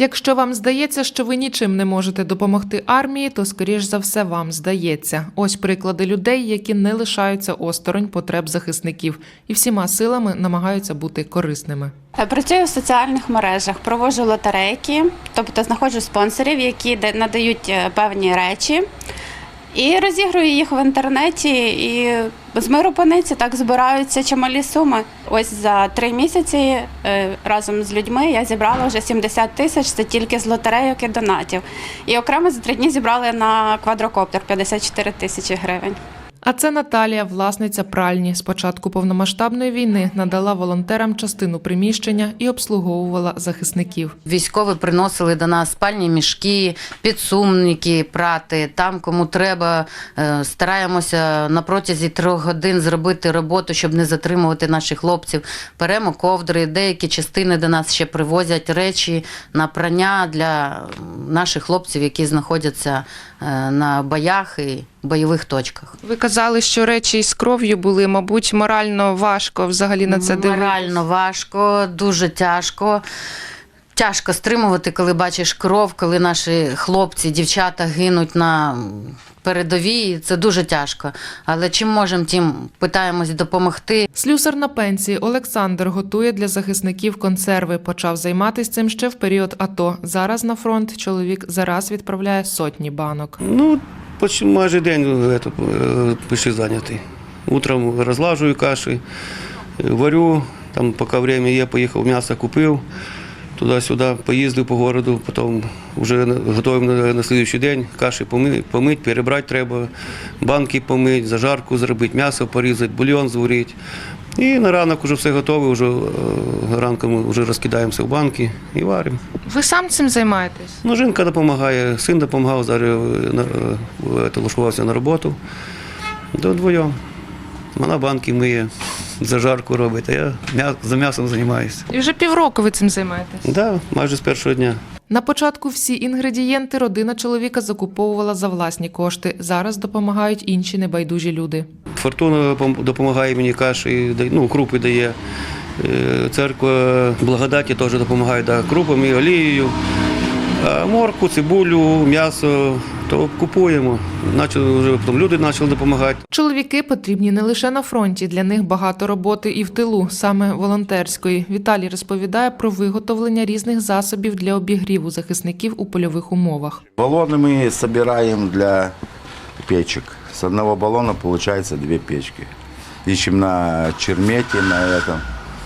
Якщо вам здається, що ви нічим не можете допомогти армії, то скоріш за все вам здається. Ось приклади людей, які не лишаються осторонь потреб захисників і всіма силами намагаються бути корисними. Е, Працюю в соціальних мережах, проводжу лотерейки, тобто знаходжу спонсорів, які надають е, певні речі. І розігрую їх в інтернеті, і з миру по ниці так збираються чималі суми. Ось за три місяці е, разом з людьми я зібрала вже 70 тисяч, це тільки з лотерейок і донатів. І окремо за три дні зібрали на квадрокоптер 54 тисячі гривень. А це Наталія, власниця пральні. З початку повномасштабної війни надала волонтерам частину приміщення і обслуговувала захисників. Військові приносили до нас спальні мішки, підсумники, прати. Там, кому треба, е, стараємося на протязі трьох годин зробити роботу, щоб не затримувати наших хлопців. Беремо ковдри, деякі частини до нас ще привозять речі на прання для наших хлопців, які знаходяться е, на боях і бойових точках. Ви казали, що речі з кров'ю були, мабуть, морально важко взагалі на це дивитися. Морально важко, дуже тяжко. Тяжко стримувати, коли бачиш кров, коли наші хлопці, дівчата гинуть на передовій. Це дуже тяжко. Але чим можемо, тим питаємось допомогти. Слюсар на пенсії Олександр готує для захисників консерви. Почав займатися цим ще в період АТО. Зараз на фронт чоловік зараз відправляє сотні банок. Ну, почти майже день это, э, почти зайнятий. Утром розлажую каші, э, варю, там поки время є, поїхав м'ясо купив, туди-сюди, поїздив по городу, потім вже на- готуємо на, на слідуючий день, каші помити, помить, перебрати треба, банки помити, зажарку зробити, м'ясо порізати, бульйон зварити. і на ранок вже все готове, вже е, ранком вже розкидаємося в банки і варимо. Ви сам цим займаєтесь? Ну, жінка допомагає, син допомагав, зараз е, на- е, влаштувався на роботу. До вдвоєм. Вона банки миє, зажарку робить, а я за м'ясом займаюся. І вже півроку ви цим займаєтесь. Так, да, майже з першого дня. На початку всі інгредієнти родина чоловіка закуповувала за власні кошти. Зараз допомагають інші небайдужі люди. Фортуна пом- допомагає мені каші, ну, крупи дає. Е, Церква благодаті теж допомагає да, крупами, олією. А морку, цибулю, м'ясо, то купуємо. Начали вже потім люди почали допомагати. Чоловіки потрібні не лише на фронті. Для них багато роботи і в тилу, саме волонтерської. Віталій розповідає про виготовлення різних засобів для обігріву захисників у польових умовах. Баллоны мы собираем для печек. С одного баллона получается две печки. Ищем на чермете, на этом.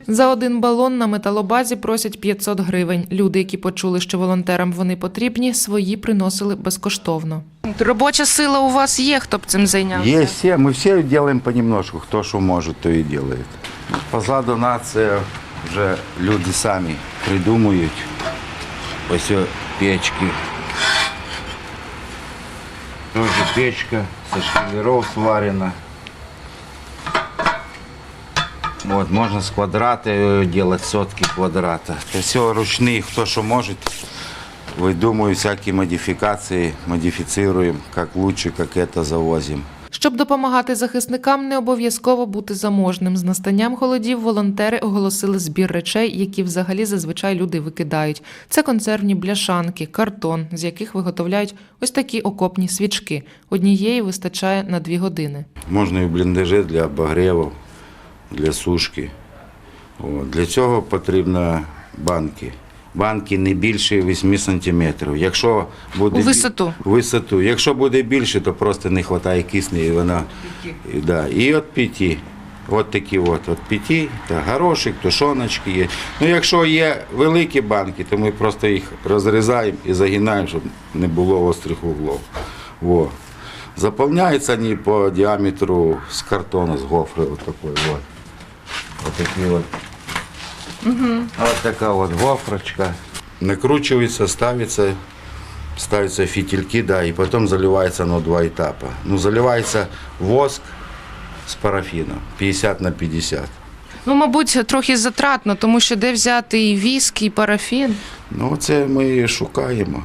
За один балон на металобазі просять 500 гривень. Люди, які почули, що волонтерам вони потрібні, свої приносили безкоштовно. Робоча сила у вас є, хто б цим зайнявся? Есть все, мы все делаем понемножку. Кто что может, то и делает. Позаду нация вже люди самі придумують. Ось печки. Тоже печка со шкелеров сварена. Вот, можно с квадрата э, делать сотки квадрата. Это все ручные, кто что может. Выдумываю всякие модификации, модифицируем, как лучше, как это завозим. Щоб допомагати захисникам, не обов'язково бути заможним. З настанням холодів волонтери оголосили збір речей, які взагалі зазвичай люди викидають. Це консервні бляшанки, картон, з яких виготовляють ось такі окопні свічки. Однієї вистачає на дві години. Можна і в бліндажі для обогріву, для сушки. От. Для цього потрібно банки. Банки не більше 8 сантиметрів. Якщо буде У висоту? висоту. Якщо буде більше, то просто не вистачає кисню і вона. І, да. і от п'яти. От такі от, от п'яти, та горошик, тушоночки є. Ну, якщо є великі банки, то ми просто їх розрізаємо і загинаємо, щоб не було острих углов. Во. Заполняются они по диаметру с картона, с гофры вот такой вот. Вот такие вот. Вот такая вот гофрочка. Накручивается, ставится, ставятся фитильки, да, и потом заливается на два этапа. Ну, заливается воск с парафином 50 на 50. Ну, мабуть, трохи затратно, тому що де взяти і віск, і парафін. Ну, це ми шукаємо.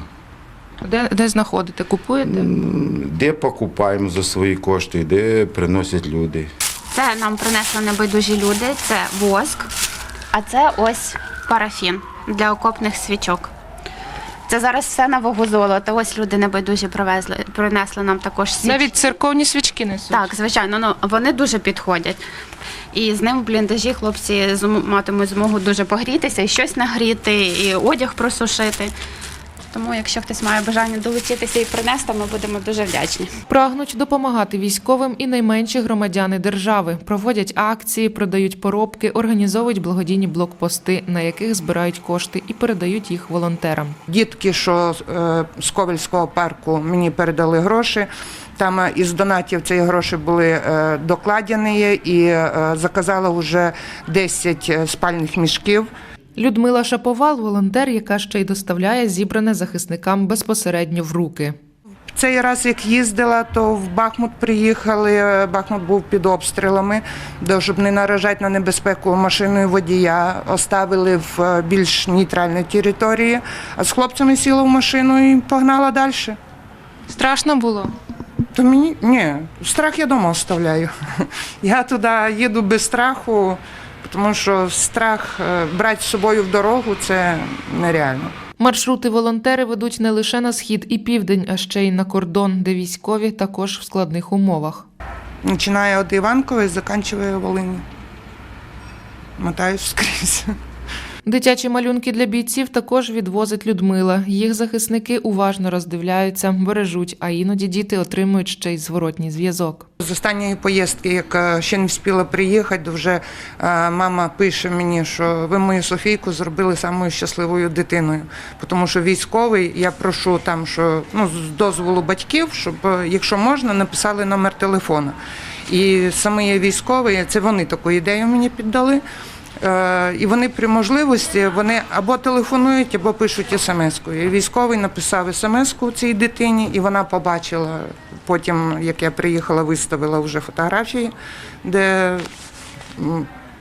Де, де знаходите? Купуєте? М, Де покупаємо за свої кошти, де приносять люди. Це нам принесли небайдужі люди, це воск, а це ось парафін для окопних свічок. Це зараз все на вагу золота. Ось люди небайдужі привезли, принесли нам також свічки. Навіть церковні свічки несуть. Так, звичайно, ну вони дуже підходять. І з ним в бліндажі хлопці матимуть змогу дуже погрітися і щось нагріти, і одяг просушити. Тому, якщо хтось має бажання долучитися і принести, ми будемо дуже вдячні. Прагнуть допомагати військовим і найменші громадяни держави. Проводять акції, продають поробки, організовують благодійні блокпости, на яких збирають кошти і передають їх волонтерам. Дітки, що е, з Ковельського парку мені передали гроші. Там е, із донатів ці гроші були е, докладені і заказала вже 10 спальних мішків. Людмила Шаповал волонтер, яка ще й доставляє зібране захисникам безпосередньо в руки. Цей раз, як їздила, то в Бахмут приїхали. Бахмут був під обстрілами, щоб не наражати на небезпеку машину і водія, оставили в е, більш нейтральній території. А з хлопцями сіла в машину і погнала далі. Страшно було. То мені ні, страх я вдома оставляю. Я туди їду без страху, тому що страх е, брати з собою в дорогу це нереально. Маршрути волонтери ведуть не лише на схід і південь, а ще й на кордон, де військові також в складних умовах. Починає від Іванкової і закінчує Волині. Мотаюсь скрізь. Дитячі малюнки для бійців також відвозить Людмила. Їх захисники уважно роздивляються, бережуть, а іноді діти отримують ще й зворотній зв'язок. З останньої поїздки, як е, ще не встигла приїхати, вже е, мама пише мені, що ви мою Софійку зробили самою щасливою дитиною. Тому що військовий, я прошу там, що ну, з дозволу батьків, щоб, е, якщо можна, написали номер телефона. І саме є військовий, це вони таку ідею мені піддали. Е, І вони при можливості вони або телефонують, або пишуть смс-кою. Військовий написав смс-ку цій дитині, і вона побачила потім, як я приїхала, виставила вже фотографії, де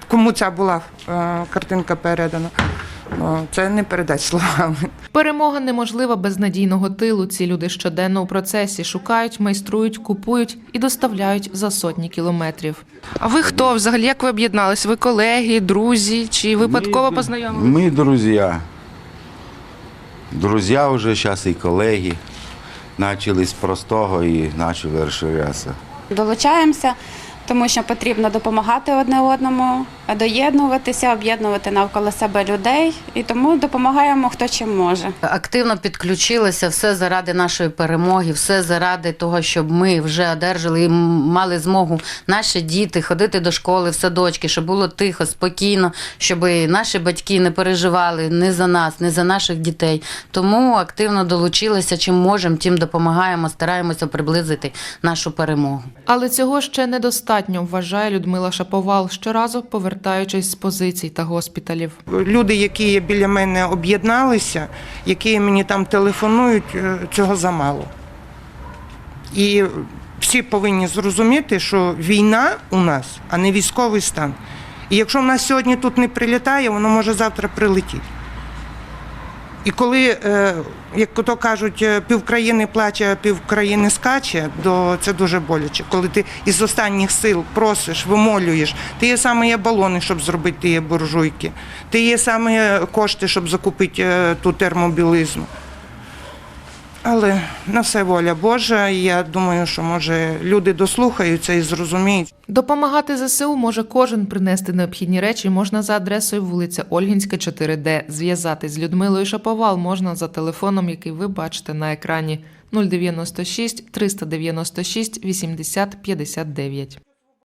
кому ця була е, картинка передана. Ну, це не передать словами. Перемога неможлива без надійного тилу. Ці люди щоденно у процесі шукають, майструють, купують і доставляють за сотні кілометрів. А ви хто взагалі? Як ви об'єднались? Ви колеги, друзі чи випадково Ми- познайомились? Мы друзья. Друзья уже сейчас и коллеги. Начали з простого і почали розширятися. Долучаємося, тому що потрібно допомагати одне одному, доєднуватися, об'єднувати навколо себе людей. І тому допомагаємо хто чим може. Активно підключилися все заради нашої перемоги, все заради того, щоб ми вже одержали і мали змогу наші діти ходити до школи, в садочки, щоб було тихо, спокійно, щоб наші батьки не переживали не за нас, не за наших дітей. Тому активно долучилися, чим можемо, тим допомагаємо, стараємося приблизити нашу перемогу. Але цього ще недостатньо, вважає Людмила Шаповал, щоразу повертаючись з позицій та госпіталів. Люди, які є біля мене об'єдналися, які мені там телефонують, е, цього замало. І всі повинні зрозуміти, що війна у нас, а не військовий стан. І якщо в нас сьогодні тут не прилітає, воно може завтра прилетіти. І коли, е, як то кажуть, е, півкраїни плаче, а півкраїни скаче, то це дуже боляче. Коли ти із останніх сил просиш, вимолюєш, ти є саме є балони, щоб зробити буржуйки, ти є саме кошти, щоб закупити е, ту термобілизну. Але на все воля Божа, я думаю, що може люди дослухаються і зрозуміють. Допомагати ЗСУ може кожен принести необхідні речі можна за адресою вулиця Ольгінська, 4Д. Зв'язатись з Людмилою Шаповал можна за телефоном, який ви бачите на екрані 096 396 80 59.